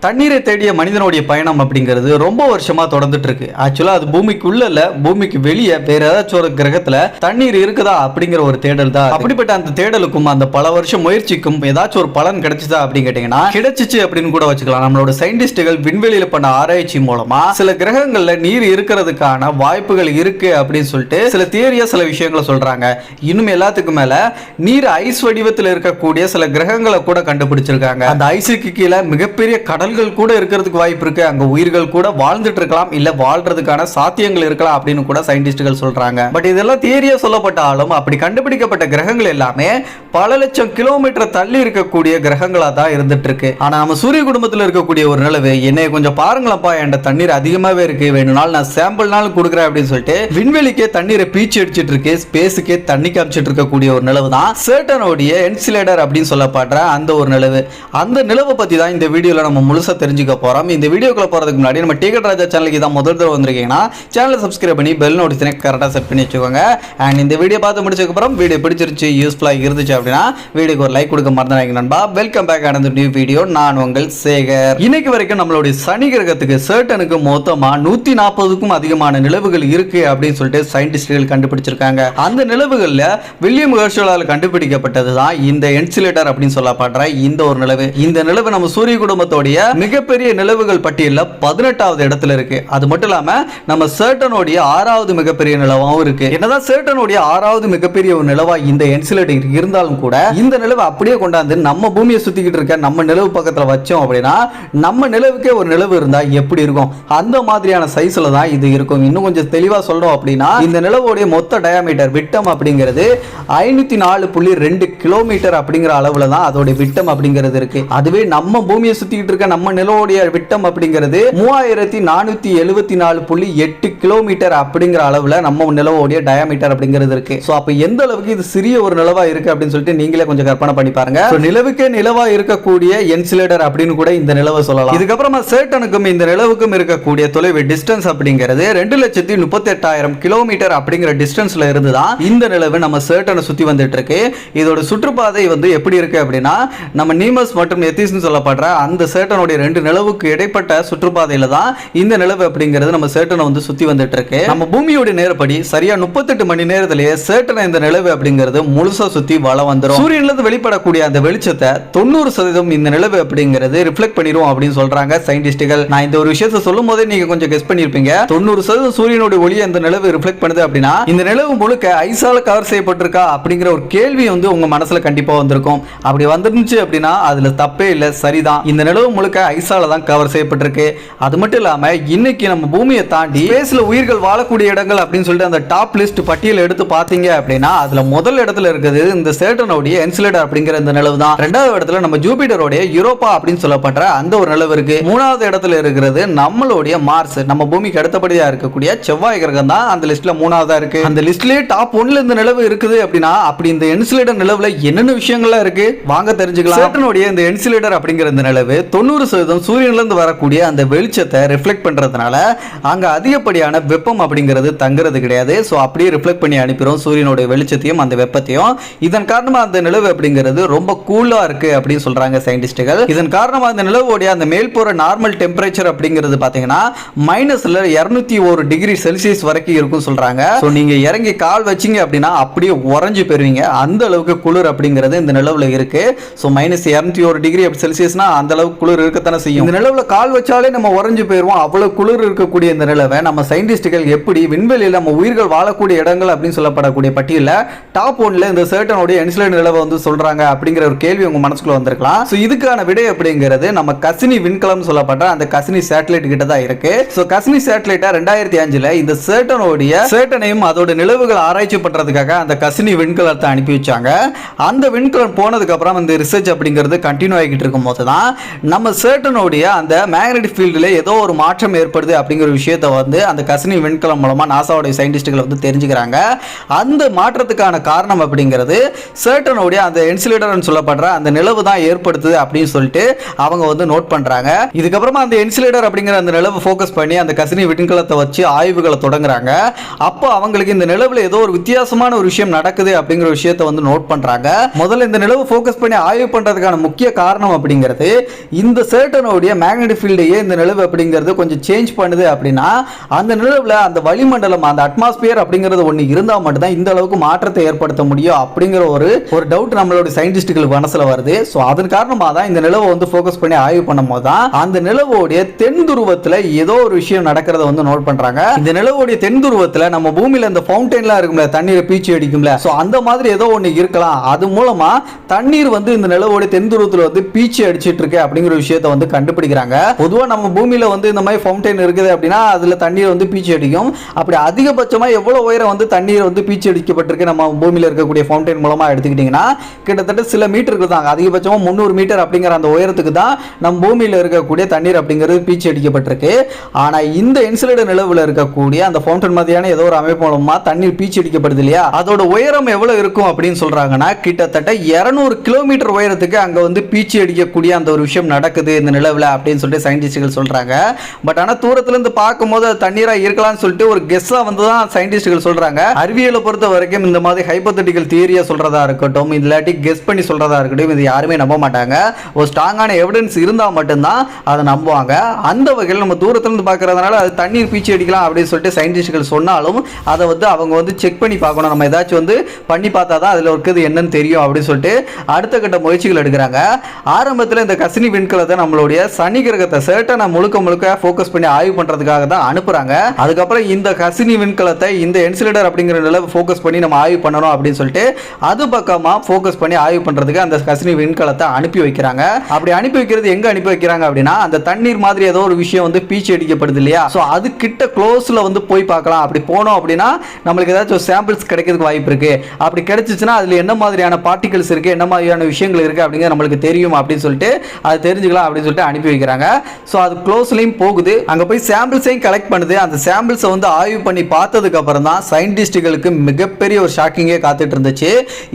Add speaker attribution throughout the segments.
Speaker 1: தண்ணீரை தேடிய மனிதனுடைய பயணம் அப்படிங்கிறது ரொம்ப வருஷமா தொடர்ந்துட்டு இருக்கு ஆக்சுவலா அது பூமிக்குள்ள இல்ல பூமிக்கு வெளியே வேற ஏதாச்சும் ஒரு கிரகத்துல தண்ணீர் இருக்குதா அப்படிங்கிற ஒரு தேடல் தான். அப்படிப்பட்ட அந்த தேடலுக்கும் அந்த பல வருஷம் முயற்சிக்கும் ஏதாச்சும் ஒரு பலன் கிடைச்சதா அப்படின்னு கேட்டீங்கன்னா கிடைச்சிச்சு அப்படின்னு கூட வச்சுக்கலாம். நம்மளோட சயின்டிஸ்டுகள் விண்வெளியில பண்ண ஆராய்ச்சி மூலமா சில கிரகங்கள்ல நீர் இருக்கிறதுக்கான வாய்ப்புகள் இருக்கு அப்படின்னு சொல்லிட்டு சில தியரியா சில விஷயங்களை சொல்றாங்க. இன்னும் எல்லாத்துக்கும் மேல நீர் ஐஸ் வடிவத்தில் இருக்கக்கூடிய சில கிரகங்களை கூட கண்டுபிடிச்சிருக்காங்க. அந்த ஐஸுக்கு கீழே மிகப்பெரிய கடல் கடல்கள் கூட இருக்கிறதுக்கு வாய்ப்பு இருக்கு. அங்க உயிர்கள் கூட வாழ்ந்துட்டு இருக்கலாம் இல்ல வாழ்றதுக்கான சாத்தியங்கள் இருக்கலாம் அப்படின்னு கூட சயின்டிஸ்டுகள் சொல்றாங்க. பட் இதெல்லாம் தியரியா சொல்லப்பட்டாலும் அப்படி கண்டுபிடிக்கப்பட்ட கிரகங்கள் எல்லாமே பல லட்சம் கிலோமீட்டர் தள்ளி இருக்கக்கூடிய கிரகங்களா தான் இருந்துட்டு இருக்கு. ஆனா நம்ம சூரிய குடும்பத்தில் இருக்கக்கூடிய ஒரு நிலவு என்னை கொஞ்சம் பாருங்களப்பா என்கிட்ட தண்ணீர் அதிகமாவே இருக்கு வேணும்னாலும் நான் சாம்பிள்னாலும் கொடுக்குறேன் அப்படின்னு சொல்லிட்டு விண்வெளிக்கே தண்ணீரை பீச்சு அடிச்சிட்டு இருக்கு ஸ்பேஸுக்கே தண்ணி காமிச்சிட்டு இருக்கக்கூடிய ஒரு நிலவு தான் சேட்டனோடைய என்சிலேடர் அப்படின்னு சொல்லப்படுற அந்த ஒரு நிலவு. அந்த நிலவை பத்தி தான் இந்த வீடியோல நம்ம முழுசாக தெரிஞ்சுக்க போகிறோம் இந்த வீடியோக்குள்ள போகிறதுக்கு முன்னாடி நம்ம டிக்கெட் ராஜா சேனலுக்கு தான் முதல் தடவை வந்திருக்கீங்கன்னா சேனலை சப்ஸ்கிரைப் பண்ணி பெல் நோட்டிஃபிகேஷன் கரெக்டாக செட் பண்ணி வச்சுக்கோங்க. அண்ட் இந்த வீடியோ பார்த்து முடிச்சதுக்கப்புறம் வீடியோ பிடிச்சிருச்சு யூஸ்ஃபுல்லாக இருந்துச்சு அப்படின்னா வீடியோக்கு ஒரு லைக் கொடுக்க மறந்துடாங்க நண்பா. வெல்கம் பேக் ஆனது நியூ வீடியோ நான் உங்கள் சேகர். இன்னைக்கு வரைக்கும் நம்மளுடைய சனி கிரகத்துக்கு சர்டனுக்கு மொத்தமாக நூற்றி நாற்பதுக்கும் அதிகமான நிலவுகள் இருக்கு அப்படின்னு சொல்லிட்டு சயின்டிஸ்டுகள் கண்டுபிடிச்சிருக்காங்க. அந்த நிலவுகளில் வில்லியம் ஹெர்ஷலால் கண்டுபிடிக்கப்பட்டது தான் இந்த என்சிலேட்டர் அப்படின்னு சொல்லப்படுற இந்த ஒரு நிலவு. இந்த நிலவு நம்ம சூரிய குடும்பத்தோடைய மிகப்பெரிய நிலவுகள் பட்டியலில் பதினெட்டாவது இடத்துல இருக்கு. அது மட்டும் இல்லாம நம்ம சேட்டனுடைய ஆறாவது மிகப்பெரிய நிலவாகவும் இருக்கு. என்னதான் சேட்டனுடைய ஆறாவது மிகப்பெரிய ஒரு நிலவா இந்த என்சிலேட்டர் இருந்தாலும் கூட இந்த நிலவை அப்படியே கொண்டாந்து நம்ம பூமியை சுத்திக்கிட்டு இருக்க நம்ம நிலவு பக்கத்துல வச்சோம் அப்படின்னா நம்ம நிலவுக்கே ஒரு நிலவு இருந்தா எப்படி இருக்கும்? அந்த மாதிரியான சைஸ்ல தான் இது இருக்கும். இன்னும் கொஞ்சம் தெளிவா சொல்றோம் அப்படின்னா இந்த நிலவுடைய மொத்த டயாமீட்டர் விட்டம் அப்படிங்கிறது ஐநூத்தி நாலு புள்ளி ரெண்டு கிலோமீட்டர் அப்படிங்கிற அளவுல தான் அதோட விட்டம் அப்படிங்கிறது இருக்கு. அதுவே நம்ம பூமியை சுத்திக்கிட்டு இருக்க நம்ம நிலவுடைய விட்டம் அப்படிங்கிறது மூவாயிரத்தி நானூத்தி எழுபத்தி நாலு புள்ளி எட்டு கிலோமீட்டர் அப்படிங்கிற அளவுல நம்ம நிலவோடைய டயாமீட்டர் அப்படிங்கிறது இருக்கு. ஸோ அப்போ எந்த அளவுக்கு இது சிறிய ஒரு நிலவா இருக்கு அப்படின்னு சொல்லிட்டு நீங்களே கொஞ்சம் கற்பனை பண்ணி பாருங்க. நிலவுக்கே நிலவா இருக்கக்கூடிய என்சிலேட்டர் அப்படின்னு கூட இந்த நிலவை சொல்லலாம். இதுக்கப்புறமா சேட்டனுக்கும் இந்த நிலவுக்கும் இருக்கக்கூடிய தொலைவு டிஸ்டன்ஸ் அப்படிங்கிறது ரெண்டு லட்சத்தி முப்பத்தி எட்டாயிரம் கிலோமீட்டர் அப்படிங்கிற டிஸ்டன்ஸ்ல இருந்து தான் இந்த நிலவு நம்ம சேட்டனை சுத்தி வந்துட்டு இருக்கு இதோட சுற்றுப்பாதை வந்து எப்படி இருக்கு அப்படின்னா நம்ம நீமஸ் மற்றும் எத்திஸ்னு சொல்லப்படுற அந்த சேட்டனோட சேட்டனுடைய ரெண்டு நிலவுக்கு இடைப்பட்ட சுற்றுப்பாதையில தான் இந்த நிலவு அப்படிங்கிறது நம்ம சேட்டனை வந்து சுத்தி வந்துட்டு இருக்கு நம்ம பூமியோட நேரப்படி சரியா முப்பத்தெட்டு மணி நேரத்திலேயே சேட்டனை இந்த நிலவு அப்படிங்கிறது முழுசா சுத்தி வளம் வந்துடும் சூரியன்ல இருந்து வெளிப்படக்கூடிய அந்த வெளிச்சத்தை தொண்ணூறு சதவீதம் இந்த நிலவு அப்படிங்கிறது ரிஃப்ளெக்ட் பண்ணிடும் அப்படின்னு சொல்றாங்க சயின்டிஸ்டுகள் நான் இந்த ஒரு விஷயத்தை சொல்லும் போதே நீங்க கொஞ்சம் கெஸ் பண்ணிருப்பீங்க. தொண்ணூறு சதவீதம் சூரியனுடைய ஒளியை அந்த நிலவு ரிஃப்ளெக்ட் பண்ணுது அப்படின்னா இந்த நிலவு முழுக்க ஐசால கவர் செய்யப்பட்டிருக்கா அப்படிங்கிற ஒரு கேள்வி வந்து உங்க மனசுல கண்டிப்பா வந்திருக்கும். அப்படி வந்துருந்துச்சு அப்படின்னா அதுல தப்பே இல்லை சரிதான். இந்த நிலவு முழுக்க ஐசால தான் கவர் செய்யப்பட்டிருக்கு. அது மட்டும் இல்லாம இன்னைக்கு நம்ம பூமியை தாண்டி ஸ்பேஸ்ல உயிர்கள் வாழக்கூடிய இடங்கள் அப்படின்னு சொல்லிட்டு அந்த டாப் லிஸ்ட் பட்டியல் எடுத்து பாத்தீங்க அப்படின்னா அதுல முதல் இடத்துல இருக்குது இந்த சேட்டனோடைய என்சிலேட்டர் அப்படிங்கிற இந்த நிலவு தான். ரெண்டாவது இடத்துல நம்ம ஜூபிட்டரோடைய யூரோப்பா அப்படின்னு சொல்லப்படுற அந்த ஒரு நிலவு இருக்கு. மூணாவது இடத்துல இருக்கிறது நம்மளுடைய மார்ஸ். நம்ம பூமிக்கு அடுத்தபடியா இருக்கக்கூடிய செவ்வாய் கிரகம் தான் அந்த லிஸ்ட்ல மூணாவதா இருக்கு. அந்த லிஸ்ட்லயே டாப் ஒன்ல இந்த நிலவு இருக்குது அப்படின்னா அப்படி இந்த என்சிலேட்டர் நிலவுல என்னென்ன விஷயங்கள்லாம் இருக்கு? வாங்க தெரிஞ்சுக்கலாம். சேட்டனுடைய இந்த என்சிலேட்டர் அப்படிங்கிற இந்த நிலவு தொண்ணூறு சதவீதம் சூரியன்ல இருந்து வரக்கூடிய அந்த வெளிச்சத்தை ரிஃப்ளெக்ட் பண்றதுனால அங்க அதிகப்படியான வெப்பம் அப்படிங்கிறது தங்குறது கிடையாது. ஸோ அப்படியே ரிஃப்ளெக்ட் பண்ணி அனுப்பிடும் சூரியனுடைய வெளிச்சத்தையும் அந்த வெப்பத்தையும். இதன் காரணமா அந்த நிலவு அப்படிங்கிறது ரொம்ப கூலாக இருக்கு அப்படின்னு சொல்கிறாங்க சயின்டிஸ்ட்டுகள் இதன் காரணமாக அந்த நிலவுடைய அந்த மேல்புற நார்மல் டெம்பரேச்சர் அப்படிங்கிறது பார்த்தீங்கன்னா மைனஸ்ல இருநூத்தி ஒரு டிகிரி செல்சியஸ் வரைக்கும் இருக்கும் சொல்றாங்க. ஸோ நீங்க இறங்கி கால் வச்சீங்க அப்படின்னா அப்படியே உறைஞ்சு போயிருவீங்க. அந்த அளவுக்கு குளிர் அப்படிங்கிறது இந்த நிலவுல இருக்கு. ஸோ மைனஸ் இரநூத்தி ஒரு டிகிரி செல்சியஸ்னா அந்த அளவுக்கு குளிர் இருக்கத்தானே செய்யும். இந்த நிலவுல கால் வச்சாலே நம்ம உறைஞ்சு போயிடுவோம் அவ்வளவு குளிர் இருக்கக்கூடிய இந்த நிலவை நம்ம சயின்டிஸ்டுகள் எப்படி விண்வெளியில் நம்ம உயிர்கள் வாழக்கூடிய இடங்கள் அப்படின்னு சொல்லப்படக்கூடிய பட்டியலில் டாப் ஒன்ல இந்த சேர்டனுடைய என்சிலேட் நிலவை வந்து சொல்றாங்க அப்படிங்கிற ஒரு கேள்வி உங்க மனசுக்குள்ள வந்திருக்கலாம். ஸோ இதுக்கான விடை அப்படிங்கிறது நம்ம கசினி விண்கலம் சொல்லப்பட்ட அந்த கசினி சேட்டலைட் கிட்ட தான் இருக்கு. ஸோ கசினி சேட்டலைட்டா ரெண்டாயிரத்தி அஞ்சுல இந்த சேர்டனுடைய சேர்டனையும் அதோட நிலவுகள் ஆராய்ச்சி பண்றதுக்காக அந்த கசினி விண்கலத்தை அனுப்பி வச்சாங்க. அந்த விண்கலம் போனதுக்கு அப்புறம் இந்த ரிசர்ச் அப்படிங்கிறது கண்டினியூ ஆகிட்டு இருக்கும் போது தான் நம்ம சர்டனுடைய அந்த மேக்னெட்டிக் ஃபீல்டில் ஏதோ ஒரு மாற்றம் ஏற்படுது அப்படிங்கிற விஷயத்தை வந்து அந்த கசினி விண்கலம் மூலமாக நாசாவுடைய சயின்டிஸ்ட்டுகள் வந்து தெரிஞ்சுக்கிறாங்க. அந்த மாற்றத்துக்கான காரணம் அப்படிங்கிறது சர்டனுடைய அந்த என்சிலேட்டர்னு சொல்லப்படுற அந்த நிலவு தான் ஏற்படுத்துது அப்படின்னு சொல்லிட்டு அவங்க வந்து நோட் பண்ணுறாங்க இதுக்கப்புறமா அந்த என்சிலேட்டர் அப்படிங்கிற அந்த நிலவை ஃபோக்கஸ் பண்ணி அந்த கசினி விண்கலத்தை வச்சு ஆய்வுகளை தொடங்குறாங்க. அப்போ அவங்களுக்கு இந்த நிலவில் ஏதோ ஒரு வித்தியாசமான ஒரு விஷயம் நடக்குது அப்படிங்கிற விஷயத்தை வந்து நோட் பண்ணுறாங்க முதல்ல இந்த நிலவு ஃபோக்கஸ் பண்ணி ஆய்வு பண்ணுறதுக்கான முக்கிய காரணம் அப்படிங்கிறது இந்த சர்டனுடைய மேக்னெட்டிக் ஃபீல்டையே இந்த நிலவு அப்படிங்கிறது கொஞ்சம் சேஞ்ச் பண்ணுது அப்படின்னா அந்த நிலவில் அந்த வளிமண்டலம் அந்த அட்மாஸ்பியர் அப்படிங்கிறது ஒன்று இருந்தால் மட்டும்தான் இந்த அளவுக்கு மாற்றத்தை ஏற்படுத்த முடியும் அப்படிங்கிற ஒரு ஒரு டவுட் நம்மளோட சயின்டிஸ்டுகளுக்கு மனசில் வருது. ஸோ அதன் காரணமாக தான் இந்த நிலவை வந்து ஃபோக்கஸ் பண்ணி ஆய்வு பண்ணும் போது தான் அந்த நிலவோடைய தென் துருவத்தில் ஏதோ ஒரு விஷயம் நடக்கிறத வந்து நோட் பண்ணுறாங்க இந்த நிலவோடைய தென் துருவத்தில் நம்ம பூமியில் இந்த ஃபவுண்டெயின்லாம் இருக்கும்ல தண்ணீரை பீச்சி அடிக்கும்ல. ஸோ அந்த மாதிரி ஏதோ ஒன்று இருக்கலாம். அது மூலமாக தண்ணீர் வந்து இந்த நிலவோடைய தென் துருவத்தில் வந்து பீச்சி அடிச்சிட்டு இருக்கு அப்படிங்கிற விஷயத்தை வந்து கண்டுபிடிக்கிறாங்க. பொதுவாக நம்ம பூமியில் வந்து இந்த மாதிரி ஃபவுண்டைன் இருக்குது அப்படின்னா அதில் தண்ணீர் வந்து பீச்சி அடிக்கும். அப்படி அதிகபட்சமாக எவ்வளோ உயரம் வந்து தண்ணீர் வந்து பீச்சி அடிக்கப்பட்டிருக்கு நம்ம பூமியில் இருக்கக்கூடிய ஃபவுண்டைன் மூலமாக எடுத்துக்கிட்டிங்கன்னா கிட்டத்தட்ட சில மீட்டருக்கு தான் அதிகபட்சமாக முந்நூறு மீட்டர் அப்படிங்கிற அந்த உயரத்துக்கு தான் நம்ம பூமியில் இருக்கக்கூடிய தண்ணீர் அப்படிங்கிறது பீச்சி அடிக்கப்பட்டிருக்கு. ஆனால் இந்த இன்சுலேட் நிலவில் இருக்கக்கூடிய அந்த ஃபவுண்டன் மாதிரியான ஏதோ ஒரு அமைப்பு மூலமாக தண்ணீர் பீச்சி அடிக்கப்படுது இல்லையா? அதோட உயரம் எவ்வளோ இருக்கும் அப்படின்னு சொல்கிறாங்கன்னா கிட்டத்தட்ட 200 கிலோமீட்டர் உயரத்துக்கு அங்கே வந்து பீச்சி அடிக்கக்கூடிய அந்த ஒரு விஷயம் நடக்குது. இந்த நிலவில் அப்படின்னு சொல்லிட்டு சயின்டிஸ்டுகள் சொல்றாங்க. பட் ஆனால் தூரத்துலேருந்து பார்க்கும்போது அது தண்ணீராக இருக்கலாம்னு சொல்லிட்டு ஒரு கெஸ்ஸாக வந்து தான் சயின்டிஸ்டுகள் சொல்கிறாங்க அறிவியலை பொறுத்த வரைக்கும் இந்த மாதிரி ஹைப்பத்தட்டிக்கல் தியரியாக சொல்றதா இருக்கட்டும் இல்லாட்டி கெஸ் பண்ணி சொல்றதா இருக்கட்டும் இது யாருமே நம்ப மாட்டாங்க. ஒரு ஸ்ட்ராங்கான எவிடன்ஸ் இருந்தால் மட்டும்தான் அதை நம்புவாங்க. அந்த வகையில் நம்ம தூரத்துலேருந்து இருந்து பார்க்கறதுனால அது தண்ணீர் பீச்சி அடிக்கலாம் அப்படின்னு சொல்லிட்டு சயின்டிஸ்டுகள் சொன்னாலும் அதை வந்து அவங்க வந்து செக் பண்ணி பார்க்கணும். நம்ம ஏதாச்சும் வந்து பண்ணி பார்த்தா தான் அதில் இருக்கிறது என்னன்னு தெரியும் அப்படின்னு சொல்லிட்டு அடுத்த கட்ட முயற்சிகள் எடுக்கிறாங்க. ஆரம்பத்தில் இந்த கசினி விண்கலத்தை நம்மளுடைய சனி கிரகத்தை சேட்டனை முழுக்க முழுக்க ஃபோக்கஸ் பண்ணி ஆய்வு பண்ணுறதுக்காக தான் அனுப்புகிறாங்க அதுக்கப்புறம் இந்த கசினி விண்கலத்தை இந்த என்சிலேட்டர் அப்படிங்கிற நிலவை ஃபோக்கஸ் பண்ணி நம்ம ஆய்வு பண்ணணும் அப்படின்னு சொல்லிட்டு அது பக்கமாக ஃபோக்கஸ் பண்ணி ஆய்வு பண்ணுறதுக்கு அந்த கசினி விண்கலத்தை அனுப்பி வைக்கிறாங்க. அப்படி அனுப்பி வைக்கிறது எங்கே அனுப்பி வைக்கிறாங்க அப்படின்னா அந்த தண்ணீர் மாதிரி ஏதோ ஒரு விஷயம் வந்து பீச்சு அடிக்கப்படுது இல்லையா? ஸோ அது கிட்ட க்ளோஸில் வந்து போய் பார்க்கலாம். அப்படி போனோம் அப்படின்னா நம்மளுக்கு ஏதாச்சும் சாம்பிள்ஸ் கிடைக்கிறதுக்கு வாய்ப்பு இருக்கு. அப்படி கிடைச்சிச்சுன்னா அதில் என்ன மாதிரியான பார்ட்டிகல்ஸ் இருக்கு என்ன மாதிரியான விஷயங்கள் இருக்கு அப்படிங்கிறது நம்மளுக்கு தெரியும் அப்படின்னு சொல்லிட்டு அது தெரிஞ்சுக்கலாம் அப்படின்னு சொல்லிட்டு அனுப்பி வைக்கிறாங்க. ஸோ அது க்ளோஸ்லையும் போகுது. அங்கே போய் சாம்பிள்ஸையும் கலெக்ட் பண்ணுது. அந்த சாம்பிள்ஸை வந்து ஆய்வு பண்ணி பார்த்ததுக்கு அப்புறம் தான் சயின்டிஸ்டுகளுக்கு மிகப்பெரிய ஒரு ஷாக்கிங்கே காத்துட்டு இருந்துச்சு.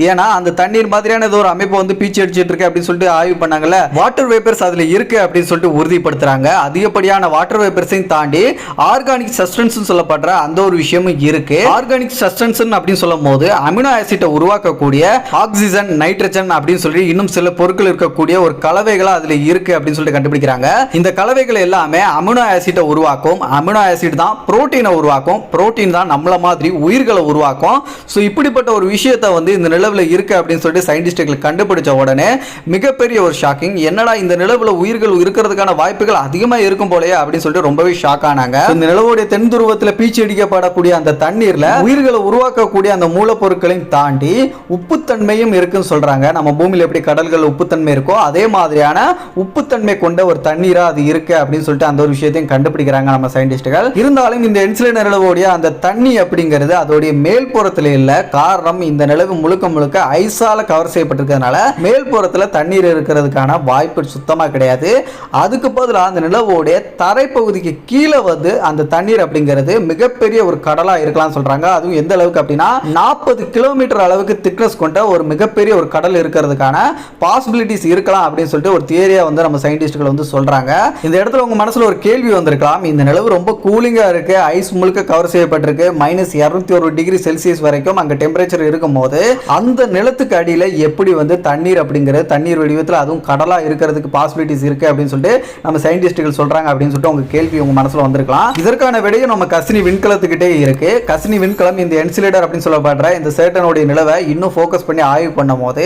Speaker 1: ஏன்னா அந்த தண்ணீர் மாதிரியான ஏதோ ஒரு அமைப்பு வந்து பீச்சு அடிச்சிட்டு இருக்கு அப்படின்னு சொல்லிட்டு ஆய்வு பண்ணாங்கல்ல. வாட்டர் வேப்பர்ஸ் அதில் இருக்கு அப்படின்னு சொல்லிட்டு உறுதிப்படுத்துறாங்க. அதிகப்படியான வாட்டர் வேப்பர்ஸையும் தாண்டி ஆர்கானிக் சஸ்டன்ஸ் சொல்லப்படுற அந்த ஒரு விஷயமும் இருக்கு. ஆர்கானிக் சஸ்டன்ஸ் அப்படின்னு சொல்லும் போது அமினோ ஆசிட்டை உருவாக்கக்கூடிய ஆக்சிஜன் நைட்ரஜன் அப்படின்னு சொல்லி இன்னும் சில பொருட்கள் இருக்கக்கூடிய ஒரு கலவைகளாக அதில் இருக்கு அப்படின்னு சொல்லிட்டு கண்டுபிடிக்கிறாங்க. இந்த கலவைகள் எல்லாமே அமினோ ஆசிட்டை உருவாக்கும். அமினோ ஆசிட் தான் புரோட்டீனை உருவாக்கும். புரோட்டீன் தான் நம்மள மாதிரி உயிர்களை உருவாக்கும். ஸோ இப்படிப்பட்ட ஒரு விஷயத்தை வந்து இந்த நிலவில் இருக்கு அப்படின்னு சொல்லிட்டு சயின்டிஸ்டுகள் கண்டுபிடிச்ச உடனே மிகப்பெரிய ஒரு ஷாக்கிங் என்னடா இந்த நிலவில் உயிர்கள் இருக்கிறதுக்கான வாய்ப்புகள் அதிகமாக இருக்கும் போலயே அப்படின்னு சொல்லிட்டு ரொம்பவே ஷாக் ஆனாங்க. இந்த நிலவுடைய தென் துருவத்தில் பீச்சி அடிக்கப்படக்கூடிய அந்த தண்ணீரில் உயிர்களை உருவாக்கக்கூடிய அந்த மூலப்பொருட்களையும் தாண்டி உப்புத்தன்மையும் இருக்குன்னு சொல்றாங்க. நம்ம பூமியில் எப்படி கடல்கள் உப்புத்தன்மை இருக்கோ அதே மாதிரியான உப்புத்தன்மை கொண்ட ஒரு தண்ணீரா அது இருக்கு அப்படின்னு சொல்லிட்டு அந்த ஒரு விஷயத்தையும் கண்டுபிடிக்கிறாங்க நம்ம சயின்டிஸ்டுகள் இருந்தாலும் இந்த இன்சுலின் நிலவுடைய அந்த தண்ணி அப்படிங்கிறது அதோடைய மேல்புறத்துல இல்ல. காரணம் இந்த நிலவு முழுக்க முழுக்க ஐஸால கவர் செய்யப்பட்டிருக்கிறதுனால மேல்புறத்துல தண்ணீர் இருக்கிறதுக்கான வாய்ப்பு சுத்தமா கிடையாது. அதுக்கு பதிலாக அந்த நிலவோடைய தரைப்பகுதிக்கு கீழே வந்து அந்த தண்ணீர் அப்படிங்கிறது மிகப்பெரிய ஒரு கடலா இருக்கலாம்னு சொல்றாங்க. அதுவும் எந்த அளவுக்கு அப்படின்னா நாற்பது கிலோமீட்டர் அளவுக்கு திக்னஸ் கொண்ட ஒரு மிகப்பெரிய ஒரு கடல் இருக்கிறதுக்கான பாசிபிலிட்டிஸ் இருக்கலாம் அப்படின்னு சொல்லிட்டு ஒரு தியரியா வந்து நம்ம சயின்டிஸ்ட்கள் வந்து சொல்றாங்க. இந்த இடத்துல உங்க மனசுல ஒரு கேள்வி வந்திருக்கலாம். இந்த நிலவு ரொம்ப கூலிங்கா இருக்கு. ஐஸ் முழுக்க கவர் செய்யப்பட்டிருக்கு. மைனஸ் இரநூத்தி ஒரு டிகிரி செல்சியஸ் வரைக்கும் அங்க டெம்பரேச்சர் இருக்கும்போது அந்த நிலத்துக்கு அடியில எப்படி வந்து தண்ணீர் அப்படிங்கிறது தண்ணீர் வடிவத்தில் அதுவும் கடலா இருக்கிறதுக்கு பாசிபிலிட்டிஸ் இருக்கு அப்படின்னு சொல்லிட்டு நம்ம சயின்டிஸ்டுகள் சொல்றாங்க அப்படின்னு சொல்லிட்டு உங்க கேள்வி உங்க மனசுல வந்திருக்கலாம். இதற்கான விடையும் நம்ம கசினி விண்கலத்துக்கிட்டே இருக்கு. கசினி விண்கலம் இந்த என்சிலேட்டர் அப்படின்னு சொல்லப்படுற இந்த சேட்டனுடைய நிலவை இன்னும் ஃபோக்கஸ் பண்ணி ஆய்வு பண்ணும் போது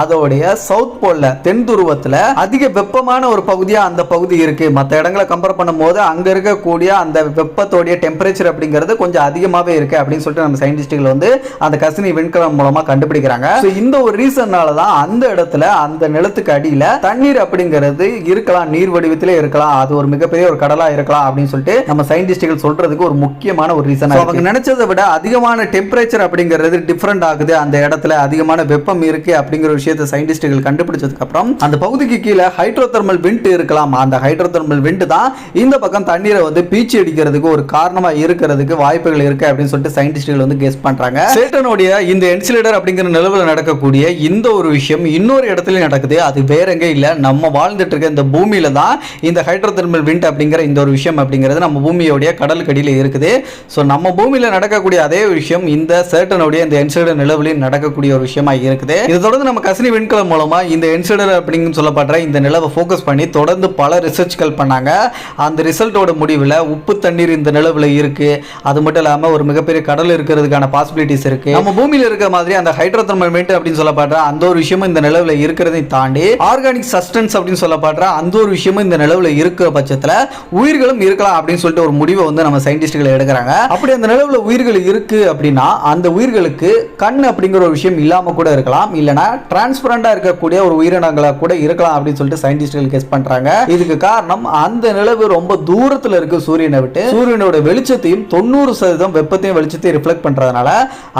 Speaker 1: அதோடைய சவுத் போல தென் துருவத்துல அதிக வெப்பமான ஒரு பகுதியா அந்த பகுதி இருக்கு. மற்ற இடங்களை கம்பேர் பண்ணும்போது அங்க இருக்கக்கூடிய அந்த வெப்பத்தோடைய டெம்பரேச்சர் அப்படிங்கிறது கொஞ்சம் அதிகமாவே இருக்கு அப்படின்னு சொல்லிட்டு நம்ம சயின்டிஸ்டுகள் வந்து அந்த கசினி விண்கலம் மூலமா கண்டுபிடிக்கிறாங்க. So, இந்த ஒரு ரீசன்னால தான் அந்த இடத்துல அந்த நிலத்துக்கு அடியில தண்ணீர் அப்படிங்கிறது இருக்கலாம். நீர் வடிவத்திலே இருக்கலாம். அது ஒரு மிகப்பெரிய ஒரு கடலா இருக்கலாம் அப்படின்னு சொல்லிட்டு நம்ம சயின்டிஸ்டுகள் சொல்றதுக்கு ஒரு முக்கியமான ஒரு ரீசன் அவங்க நினைச்சதை விட அதிகமான டெம்பரேச்சர் அப்படிங்கிறது டிஃப்ரெண்ட் ஆகுது. அந்த இடத்துல அதிகமான வெப்பம் இருக்கு அப்படிங்கிற விஷயத்தை சயின்டிஸ்டுகள் கண்டுபிடிச்சதுக்கு அப்புறம் அந்த பகுதிக்கு கீழே ஹைட்ரோதெர்மல் விண்ட் இருக்கலாம். அந்த ஹைட்ரோதெர்மல் விண்ட் தான் இந்த பக்கம் தண்ணீரை வந்து பீச்சி அடிக்கிறதுக்கு ஒரு காரணமா இருக்கிறதுக்கு வாய்ப்புகள் இருக்கு அப்படின்னு சொல்லிட்டு சயின்டிஸ்டுகள் வந்து கெஸ் பண்றாங்க. சேட்டனுடைய இந்த என்சிலேட்டர் அப்படிங்கிற நிலவில் நடக்கக்கூடிய இந்த ஒரு விஷயம் இன்னொரு இடத்துல நடக்குது. அது வேற எங்க இல்ல. நம்ம வாழ்ந்துட்டு இருக்க இந்த பூமியில தான் இந்த ஹைட்ரோதெர்மல் விண்ட் அப்படிங்கிற இந்த ஒரு விஷயம் அப்படிங்கிறது நம்ம பூமியோடைய கடலுக்கடியில் இருக்குது. ஸோ நம்ம பூமியில நடக்கக்கூடிய அதே விஷயம் இந்த சேட்டனுடைய இந்த என்சிலேட்டர் நிலவுலையும் நடக்கக்கூடிய ஒரு விஷயமா இருக்குது. இதை தொடர்ந்து நம்ம கசினி விண்கலம் மூலமா இந்த என்சிலேட்டர் அப்படின்னு சொல்லப்படுற இந்த நிலவை ஃபோக்கஸ் பண்ணி தொடர்ந்து பல ரிசர்ச்கள் பண்ணாங்க. அந்த ரிசல்ட்டோட முடிவில் உப்பு தண்ணீர் இந்த நிலவில் இருக்குது அது மட்டும் இல்லாமல் ஒரு மிகப்பெரிய கடல் இருக்கிறதுக்கான பாசிபிலிட்டிஸ் இருக்குது நம்ம பூமியில் இருக்கிற மாதிரி அந்த ஹைட்ரோதர்மல்மெண்ட் அப்படின்னு சொல்லப்படுற அந்த ஒரு விஷயமும் இந்த நிலவில் இருக்கிறதை தாண்டி ஆர்கானிக் சஸ்டன்ஸ் அப்படின்னு சொல்லப்படுற அந்த ஒரு விஷயமும் இந்த நிலவில் இருக்கிற பட்சத்தில் உயிர்களும் இருக்கலாம் அப்படின்னு சொல்லிட்டு ஒரு முடிவை வந்து நம்ம சயின்டிஸ்ட்கள் எடுக்கிறாங்க. அப்படி அந்த நிலவில் உயிர்கள் இருக்குது அப்படின்னா அந்த உயிர்களுக்கு கண் அப்படிங்கிற ஒரு விஷயம் இல்லாமல் கூட இருக்கலாம். இல்லைனா டிரான்ஸ்பரண்டாக இருக்கக்கூடிய ஒரு உயிரினங்களாக கூட இருக்கலாம் அப்படின்னு சொல்லிட்டு சயின்டிஸ்ட்கள் கெஸ் பண்றாங்க. இதுக்கு காரணம் அந்த நிலவு ரொம்ப தூரத்துல இருக்கு சூரியனை விட்டு. சூரியனோட வெளிச்சத்தையும் தொண்ணூறு சதவீதம் வெப்பத்தையும் வெளிச்சத்தையும் ரிஃப்ளெக்ட் பண்றதுனால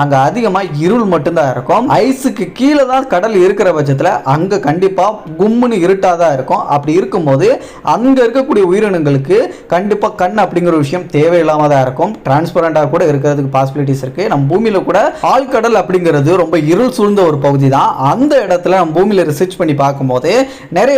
Speaker 1: அங்க அதிகமா இருள் மட்டும்தான் இருக்கும். ஐஸுக்கு கீழே தான் கடல் இருக்கிற பட்சத்துல அங்க கண்டிப்பா கும்முன்னு இருட்டாதான் இருக்கும். அப்படி இருக்கும்போது அங்க இருக்கக்கூடிய உயிரினங்களுக்கு கண்டிப்பா கண் அப்படிங்கிற விஷயம் தேவையில்லாம தான் இருக்கும். டிரான்ஸ்பரண்டா கூட இருக்கிறதுக்கு பாசிபிலிட்டிஸ் இருக்கு. நம்ம பூமியில கூட ஆழ்கடல் அப்படிங்கிறது ரொம்ப இருள் சூழ்ந்த ஒரு பகுதி தான் அந்த இடத்துல நம்ம பூமியில ரிசர்ச் பண்ணி பார்க்கும்போது நிறைய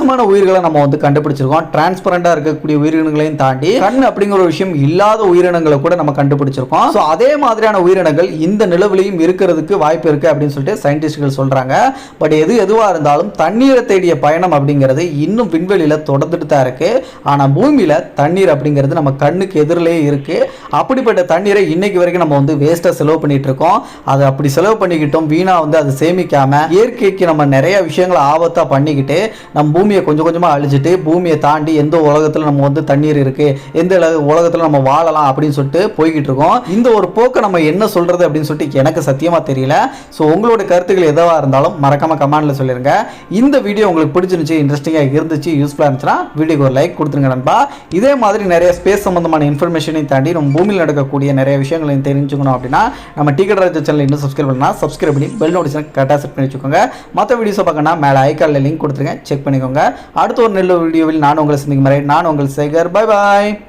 Speaker 1: வித்தியாசமான உயிர்களை நம்ம வந்து கண்டுபிடிச்சிருக்கோம். டிரான்ஸ்பரண்டா இருக்கக்கூடிய உயிரினங்களையும் தாண்டி கண் அப்படிங்கிற ஒரு விஷயம் இல்லாத உயிரினங்களை கூட நம்ம கண்டுபிடிச்சிருக்கோம். ஸோ அதே மாதிரியான உயிரினங்கள் இந்த நிலவுலையும் இருக்கிறதுக்கு வாய்ப்பு இருக்கு அப்படின்னு சொல்லிட்டு சயின்டிஸ்ட்கள் சொல்றாங்க. பட் எது எதுவாக இருந்தாலும் தண்ணீரை தேடிய பயணம் அப்படிங்கிறது இன்னும் விண்வெளியில் தொடர்ந்துட்டு தான் இருக்கு. ஆனால் பூமியில் தண்ணீர் அப்படிங்கிறது நம்ம கண்ணுக்கு எதிரிலேயே இருக்குது அப்படிப்பட்ட தண்ணீரை இன்னைக்கு வரைக்கும் நம்ம வந்து வேஸ்ட்டாக செலவு பண்ணிட்டு இருக்கோம். அதை அப்படி செலவு பண்ணிக்கிட்டோம் வீணாக வந்து அதை சேமிக்காம இயற்கைக்கு நம்ம நிறைய விஷயங்களை ஆபத்தாக பண்ணிக்கிட்டு நம்ம பூமியை கொஞ்சம் கொஞ்சமாக அழிச்சிட்டு பூமியை தாண்டி எந்த உலகத்தில் நம்ம வந்து தண்ணீர் இருக்கு எந்த உலகத்தில் நம்ம வாழலாம் அப்படின்னு சொல்லிட்டு போய்கிட்டு இருக்கோம். இந்த ஒரு போக்கை நம்ம என்ன சொல்றது அப்படின்னு சொல்லிட்டு எனக்கு சத்தியமாக தெரியல. ஸோ உங்களோட கருத்துக்கள் எதுவாக இருந்தாலும் மறக்காம கமெண்ட்ல சொல்லிருங்க. இந்த வீடியோ உங்களுக்கு பிடிச்சிருந்துச்சு இன்ட்ரெஸ்டிங்காக இருந்துச்சு யூஸ்ஃபுல்லாக இருந்துச்சுன்னா வீடியோக்கு ஒரு லைக் கொடுத்துருங்க நண்பா. இதே மாதிரி நிறைய ஸ்பேஸ் சம்பந்தமான இன்ஃபர்மேஷனையும் தாண்டி நம்ம பூமியில் நடக்கக்கூடிய நிறைய விஷயங்களையும் தெரிஞ்சுக்கணும் அப்படின்னா நம்ம டிக்கெட் ராஜா சேனல் இன்னும் சப்ஸ்கிரைப் பண்ணால் சப்ஸ்கிரைப் பண்ணி பெல் நோட்டிஃபிகேஷன் கரெக்டாக செட் பண்ணி வச்சுக்கோங்க. மற்ற வீடியோஸை பார்க்கணும்னா மேலே ஐக்காலில் லிங்க் கொடுத்துருங்க. செக் பண்ணிக்கோங்க. அடுத்த ஒரு நல்ல வீடியோவில் நான் உங்களை சந்திக்கும் வரை நான் உங்கள் சேகர். பாய் பாய்